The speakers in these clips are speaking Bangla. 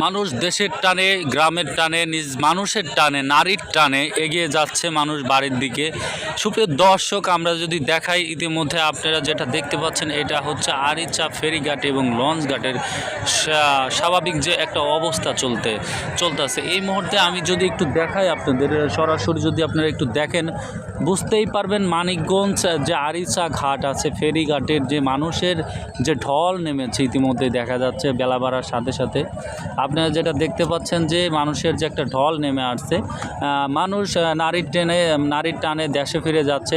মানুষ দেশের টানে, গ্রামের টানে, নিজ মানুষের টানে, নারীর টানে এগিয়ে যাচ্ছে মানুষ বাড়ির দিকে। সুপ্রিয় দর্শক, আমরা যদি দেখাই ইতিমধ্যে আপনারা যেটা দেখতে পাচ্ছেন, এটা হচ্ছে আরিচা ফেরিঘাট এবং লঞ্চ ঘাটের স্বা- স্বাভাবিক যে একটা অবস্থা চলতে, চলতেছে। এই মুহূর্তে আমি যদি একটু দেখাই আপনাদের, সরাসরি যদি আপনারা একটু দেখেন বুঝতেই পারবেন মানিকগঞ্জ, যে আরিচা ঘাট আছে, ফেরিঘাটের যে মানুষের যে ঢল নেমেছে ইতিমধ্যে দেখা যাচ্ছে বেলা বাড়ার সাথে সাথে। আপনারা যেটা দেখতে পাচ্ছেন যে মানুষের যে একটা ঢল নেমে আসছে মানুষ নারীর টেনে, নারীর টানে দেশে ফিরে যাচ্ছে।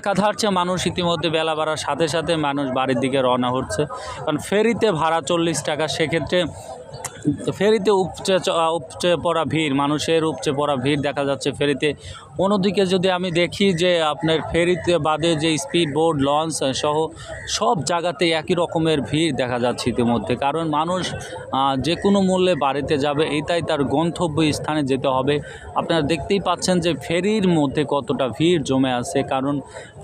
একাধারছে মানুষ ইতিমধ্যে বেলা বাড়ার সাথে সাথে মানুষ বাড়ির দিকে রওনা হচ্ছে। কারণ ফেরিতে ভাড়া চল্লিশ টাকা, সেক্ষেত্রে ফেরিতে উপচে উপচে পড়া ভিড়, মানুষের উপচে পড়া ভিড় দেখা যাচ্ছে ফেরিতে। অন্যদিকে যদি আমি দেখি যে আপনার ফেরিতে বাদে যে স্পিড বোট লঞ্চ সহ সব জায়গাতে একই রকমের ভিড় দেখা যাচ্ছে ইতিমধ্যে। কারণ মানুষ যে কোনো মূল্যে বাড়িতে যাবে, এটাই তার গন্তব্য স্থানে যেতে হবে। আপনারা দেখতেই পাচ্ছেন যে ফেরির মধ্যে কতটা ভিড় জমে আছে, কারণ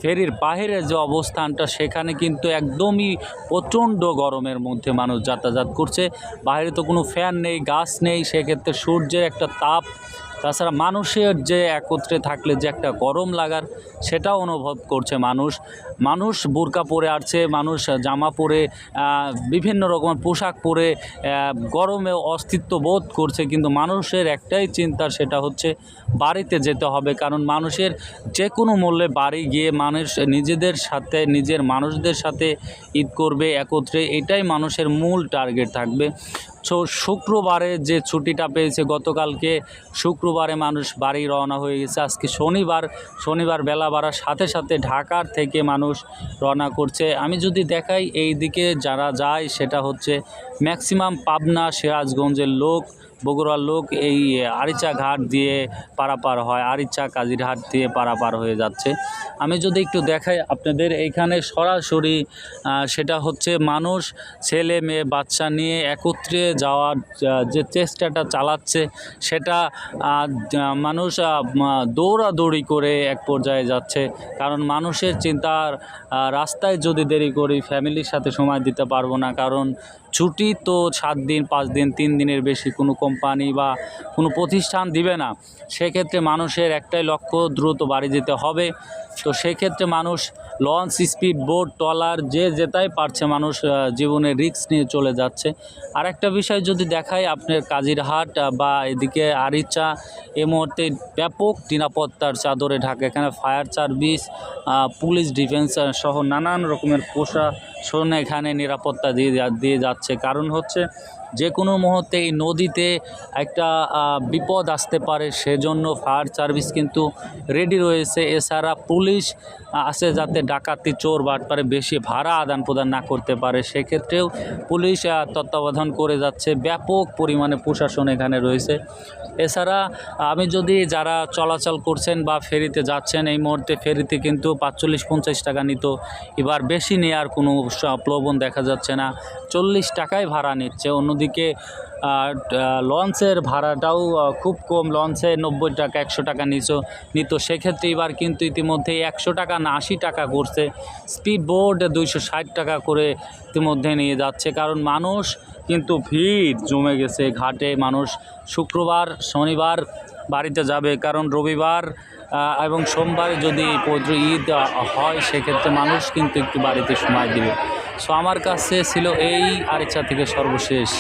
ফেরির বাইরের যে অবস্থানটা, সেখানে কিন্তু একদমই প্রচণ্ড গরমের মধ্যে মানুষ যাতায়াত করছে। বাইরে তো কোনো ফ্যান নেই, গাছ নেই, সেক্ষেত্রে সূর্যের একটা তাপ তাছাড়া মানুষের যে একত্রে থাকলে যে একটা গরম লাগার, সেটাও অনুভব করছে মানুষ। মানুষ বোরকা পরে আসছে, মানুষ জামা পরে বিভিন্ন রকমের পোশাক পরে গরমে অস্তিত্ব বোধ করছে, কিন্তু মানুষের একটাই চিন্তা সেটা হচ্ছে বাড়িতে যেতে হবে। কারণ মানুষের যে কোনো মূল্যে বাড়ি গিয়ে মানুষ নিজেদের সাথে, নিজের মানুষদের সাথে ঈদ করবে, একত্রে, এটাই মানুষের মূল টার্গেট থাকবে। সো শুক্রবারে যে ছুটিটা পেয়েছে গতকালকে, শুক্রবারে মানুষ বাড়ি রওনা হয়ে গেছে। আজকে শনিবার শনিবার বেলা বাড়ার সাথে সাথে ঢাকার থেকে মানুষ রওনা করছে। আমি যদি দেখাই এই দিকে যারা যায়, সেটা হচ্ছে ম্যাক্সিমাম পাবনা, সিরাজগঞ্জের লোক বগুড়ার লোক এই আরিচা ঘাট দিয়ে পারাপার হয়, আরিচা কাজিরহাট দিয়ে পারাপার হয়ে যাচ্ছে। আমি যদি একটু দেখাই আপনাদের এইখানে সরাসরি সেটা হচ্ছে মানুষ, ছেলে মেয়ে, বাচ্চা নিয়ে একত্রে যাওয়ার যে চেষ্টাটা চালাচ্ছে, সেটা মানুষ দৌড়াদৌড়ি করে এক পর্যায়ে যাচ্ছে। কারণ মানুষের চিন্তার রাস্তায় যদি দেরি করি, ফ্যামিলির সাথে সময় দিতে পারব না। কারণ ছুটি তো সাত দিন, পাঁচ দিন, তিন দিনের বেশি কোনো কোম্পানি বা কোনো প্রতিষ্ঠান দিবে না, সেক্ষেত্রে মানুষের একটাই লক্ষ্য, দ্রুত বাড়ি যেতে হবে। তো সেক্ষেত্রে মানুষ লঞ্চ স্পিড বোট ট্রলার যে যেটাই পারছে মানুষ জীবনে রিস্ক নিয়ে চলে যাচ্ছে। আর একটা বিষয় যদি দেখায় আপনার কাজিরহাট বা এদিকে আরিচা, এ মুহূর্তে ব্যাপক নিরাপত্তার চাদরে ঢাকা, এখানে ফায়ার সার্ভিস পুলিশ ডিফেন্স সহ নানান রকমের প্রশাসন এখানে নিরাপত্তা দিয়ে দিয়ে যাচ্ছে। কারণ হচ্ছে যে কোনো মুহূর্তে এই নদীতে একটা বিপদ আসতে পারে, সেজন্য ফায়ার সার্ভিস কিন্তু রেডি রয়েছে। এছাড়া পুলিশ আছে যাতে ডাকাতি, চোর বাটপারে বেশি ভাড়া আদান প্রদান না করতে পারে। সেক্ষেত্রেও পুলিশ তত্ত্বাবধান করে যাচ্ছে। ব্যাপক পরিমাণে প্রশাসন এখানে রয়েছে। এছাড়া, আমি যদি যারা চলাচল করছেন বা ফেরিতে যাচ্ছেন, এই মুহূর্তে ফেরিতে কিন্তু পাঁচচল্লিশ, পঞ্চাশ টাকা নিত। এবার বেশি নেওয়ার কোনো প্রবণ দেখা যাচ্ছে না। চল্লিশ টাকায় ভাড়া নিচ্ছে। অন্যদিকে লঞ্চের ভাড়াটাও খুব কম। লঞ্চে নব্বই টাকা, একশো টাকা নিচ, নিত। সেক্ষেত্রে এবার কিন্তু ইতিমধ্যে একশো টাকা না আশি টাকা করছে। স্পিড বোর্ড দুইশো ষাট টাকা করে ইতিমধ্যে নিয়ে যাচ্ছে। কারণ মানুষ কিন্তু ভিড় জমে গেছে ঘাটে। মানুষ শুক্রবার, শনিবার বাড়িতে যাবে। কারণ রবিবার এবং সোমবারে যদি পবিত্র ঈদ হয়, সেক্ষেত্রে মানুষ কিন্তু একটু বাড়িতে সময় দিবে। সো আমার কাছে ছিল এই আরিচা থেকে সর্বশেষ।